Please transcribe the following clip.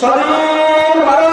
সলিল